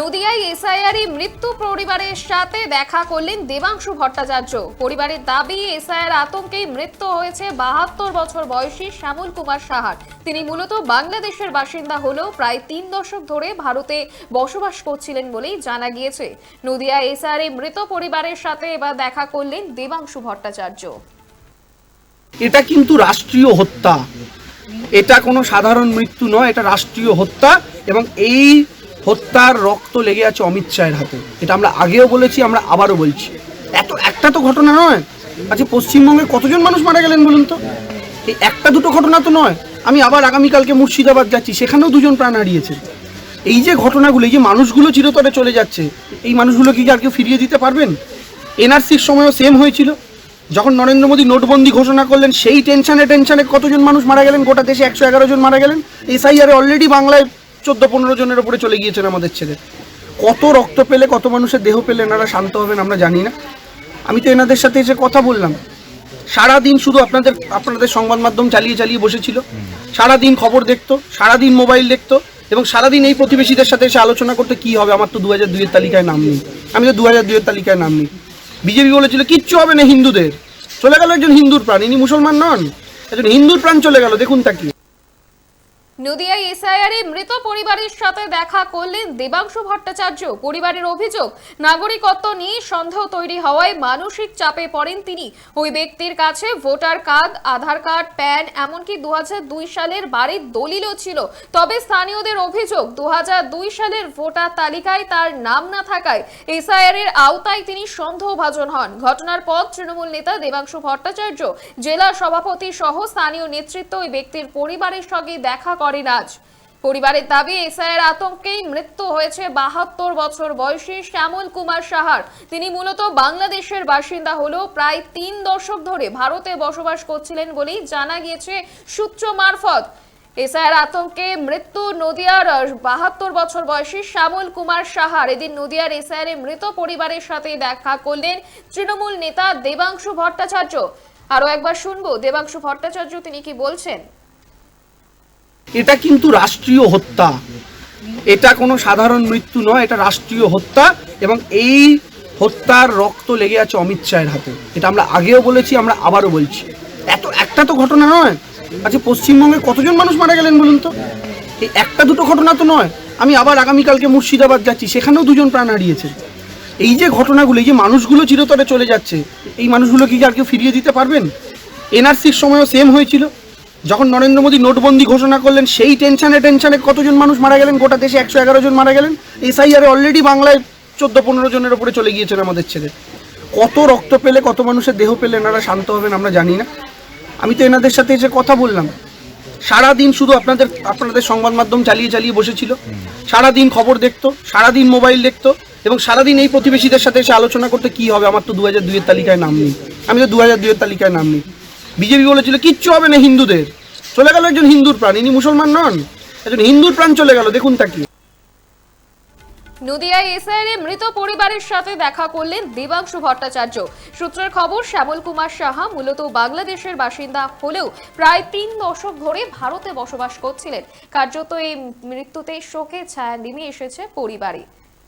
নদিয়ায় এসআইআরই মৃত্যু পরিবারের সাথে দেখা করলেন দেবাংশু ভট্টাচার্য। পরিবারের দাবি, এসআইআর আতঙ্কেই মৃত্যু হয়েছে বাহাত্তর বছর বয়সী শ্যামল কুমার সাহার। তিনি মূলত বাংলাদেশের বাসিন্দা হলেও প্রায় তিন দশক ধরে ভারতে বসবাস করছিলেন বলেই জানা গিয়েছে। নদিয়া এসআইআরই মৃত পরিবারের সাথে এবার দেখা করলেন দেবাংশু ভট্টাচার্য। এটা কিন্তু রাষ্ট্রীয় হত্যা। এটা কোনো সাধারণ মৃত্যু নয়, এটা রাষ্ট্রীয় হত্যা এবং এই হত্যার রক্ত লেগে আছে অমিত শাহের হাতে। এটা আমরা আগেও বলেছি, আমরা আবারও বলছি। এত, একটা তো ঘটনা নয়। আচ্ছা পশ্চিমবঙ্গে কতজন মানুষ মারা গেলেন বলুন তো? এই একটা দুটো ঘটনা তো নয়। আমি আবার আগামীকালকে মুর্শিদাবাদ যাচ্ছি, সেখানেও দুজন প্রাণ হারিয়েছে। এই যে ঘটনাগুলো, এই যে মানুষগুলো চিরতরে চলে যাচ্ছে, এই মানুষগুলো কি আর কেউ ফিরিয়ে দিতে পারবেন? এনআরসির সময়ও সেম হয়েছিল। যখন নরেন্দ্র মোদী নোটবন্দি ঘোষণা করলেন, সেই টেনশনে টেনশনে কতজন মানুষ মারা গেলেন? গোটা দেশে একশো এগারো জন মারা গেলেন। এসআইআরে অলরেডি বাংলায় চোদ্দ পনেরো জনের উপরে চলে গিয়েছেন আমাদের ছেলে। কত রক্ত পেলে, কত মানুষের দেহ পেলে এনারা শান্ত হবেন আমরা জানি না। আমি তো এনাদের সাথে এসে কথা বললাম। সারাদিন শুধু আপনাদের আপনাদের সংবাদ মাধ্যম চালিয়ে চালিয়ে বসেছিল। সারাদিন খবর দেখতো, সারাদিন মোবাইল দেখতো এবং সারাদিন এই প্রতিবেশীদের সাথে এসে আলোচনা করতে কি হবে? আমার তো দু হাজার দুইয়ের তালিকায় নাম নেই। আমি তো দু হাজার দুইয়ের তালিকায় নাম নেই। বিজেপি বলেছিল, কিচ্ছু হবে না হিন্দুদের। চলে গেল একজন হিন্দুর প্রাণ। ইনি মুসলমান নন। একজন হিন্দুর প্রাণ চলে গেল। দেখুন তাকে নদিয়ায় এসআইআর মৃত পরিবারের সাথে দেখা করলেন দেবাংশু ভট্টাচার্য। পরিবারের অভিযোগ, নাগরিকত্ব নিয়ে সন্দেহ তৈরি হওয়ায় মানসিক চাপে পড়েন তিনি। ওই ব্যক্তির কাছে voter card, Aadhaar card, PAN, এমনকি দু হাজার দুই সালের বাড়ির দলিলও ছিল। তবে স্থানীয়দের অভিযোগ, দুহাজার দুই সালের ভোটার তালিকায় তার নাম না থাকায় এসআইআর এর আওতায় তিনি সন্দেহভাজন হন। ঘটনার পর তৃণমূল নেতা দেবাংশু ভট্টাচার্য, জেলা সভাপতি সহ স্থানীয় নেতৃত্ব ওই ব্যক্তির পরিবারের সঙ্গে দেখা করেন। আজ পরিবারের দাবি, এসআইয়ের আতঙ্কেই মৃত্যু হয়েছে বাহাত্তর বছর বয়সী শ্যামল কুমার সাহার। তিনি মূলত বাংলাদেশের বাসিন্দা হলেও প্রায় তিন দশক ধরে ভারতে বসবাস করছিলেন বলেই জানা গিয়েছে সূত্র মারফত। এসআইয়ের আতঙ্কে মৃত্যু নদিয়ার বাহাত্তর বছর বয়সী শ্যামল কুমার সাহার। এদিন নদিয়ার এসআইয়ের মৃত পরিবারের সাথে দেখা করলেন তৃণমূল নেতা দেবাংশু ভট্টাচার্য। আরও একবার শুনব দেবাংশু ভট্টাচার্য, তিনি কি বলছেন? এটা কিন্তু রাষ্ট্রীয় হত্যা। এটা কোনো সাধারণ মৃত্যু নয়, এটা রাষ্ট্রীয় হত্যা এবং এই হত্যার রক্ত লেগে আছে অমিত শাহের হাতে। এটা আমরা আগেও বলেছি, আমরা আবারও বলছি। এত, একটা তো ঘটনা নয়। আচ্ছা পশ্চিমবঙ্গে কতজন মানুষ মারা গেলেন বলুন তো? এই একটা দুটো ঘটনা তো নয়। আমি আবার আগামীকালকে মুর্শিদাবাদ যাচ্ছি, সেখানেও দুজন প্রাণ হারিয়েছে। এই যে ঘটনাগুলো, এই যে মানুষগুলো চিরতরে চলে যাচ্ছে, এই মানুষগুলো কি আর কেউ ফিরিয়ে দিতে পারবেন? এনআরসির সময়ও সেম হয়েছিল। যখন নরেন্দ্র মোদী নোটবন্দি ঘোষণা করলেন, সেই টেনশনে টেনশনে কতজন মানুষ মারা গেলেন? গোটা দেশে একশো এগারো জন মারা গেলেন। এসআইআরে অলরেডি বাংলায় চোদ্দ, পনেরো জনের উপরে চলে গিয়েছেন আমাদের ছেলে। কত রক্ত পেলে, কত মানুষের দেহ পেলে, এনারা শান্ত হবেন আমরা জানি না। আমি তো এনাদের সাথে এসে কথা বললাম, সারাদিন শুধু আপনাদের আপনাদের সংবাদ মাধ্যম চালিয়ে চালিয়ে বসেছিল। সারাদিন খবর দেখতো, সারাদিন মোবাইল দেখতো, এবং সারাদিন এই প্রতিবেশীদের সাথে এসে আলোচনা করতে কি হবে, আমার তো দু হাজার দুইয়ের তালিকায় নাম নেই। আমি তো দু হাজার দুইয়ের তালিকায় নাম নেই। বিজেপি বলেছিল, কিচ্ছু হবে না হিন্দুদের। চলে গেল একজন হিন্দুর প্রাণ, ইনি মুসলমান নন, একজন হিন্দুর প্রাণ চলে গেল, দেখুন তাকে নদিয়ায় এসআইআর মৃত পরিবারের সাথে দেখা করলেন দেবাংশু ভট্টাচার্য। সূত্রের খবর, শ্যামল কুমার সাহা মূলত বাংলাদেশের বাসিন্দা হলেও প্রায় তিন দশক ধরে ভারতে বসবাস করছিলেন। কার্যত এই মৃত্যুতে শোকে ছায়া নেমে এসেছে পরিবারে।